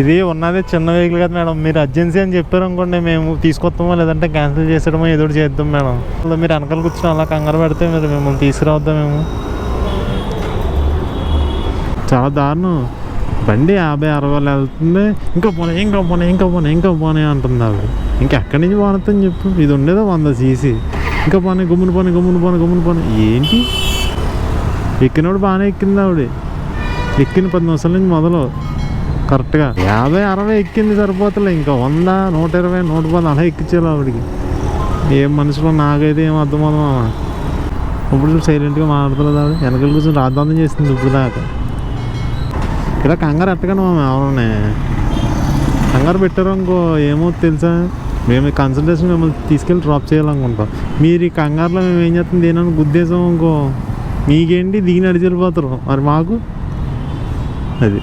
ఇది ఉన్నది చిన్న వెహికల్ కదా మేడం. మీరు అర్జెన్సీ అని చెప్పారు అనుకోండి మేము తీసుకొస్తామో లేదంటే క్యాన్సిల్ చేసేయడమో ఏదో చేద్దాం మేడం. మీరు వెనకాల కూర్చొని అలా కంగారు పెడితే మీరు మిమ్మల్ని తీసుకురావద్దాం మేము? చాలా దారుణం. బండి యాభై అరవై వేలు వెళ్తుంది. ఇంకా పోనీ ఇంకా పోనీ ఇంకా పోనీ ఇంకా పోనీ అంటుంది ఆవిడ ఇంకా ఎక్కడి నుంచి పోనొద్దని చెప్పు. ఇది ఉండేదో వంద సీసీ. ఇంకా పోనీ గుమ్మును పోనీ గుమ్మును పోనీ గుమ్మును పోనీ. ఏంటి? ఎక్కినప్పుడు బాగానే ఎక్కింది ఆవిడ. ఎక్కిన పది నిమిషాల నుంచి మొదలు. కరెక్ట్గా. యాభై అరవై ఎక్కింది సరిపోతలే. ఇంకా వంద నూట ఇరవై నూట పది అలా ఎక్కించాలి ఆవిడికి. ఏం మనుషులు నాకైతే ఏం అర్థం అవుతుందా ఇప్పుడు సైలెంట్గా మాట్లాడుతుంది ఆవిడ. వెనకాల కూర్చొని రాద్దామని చేసింది ఇప్పుడు దాకా. ఇలా కంగారు ఎట్టగాను మా ఎవరనే. కంగారు పెట్టారు అనుకో ఏమో తెలుసా? మేము కన్సల్టేషన్ మిమ్మల్ని తీసుకెళ్ళి డ్రాప్ చేయాలనుకుంటాం మీరు ఈ కంగారులో మేము ఏం చేస్తాం? దేనని ఉద్దేశం అనుకో. మీకేంటి? దిగి నడిచి వెళ్ళిపోతారు మరి మాకు? అది.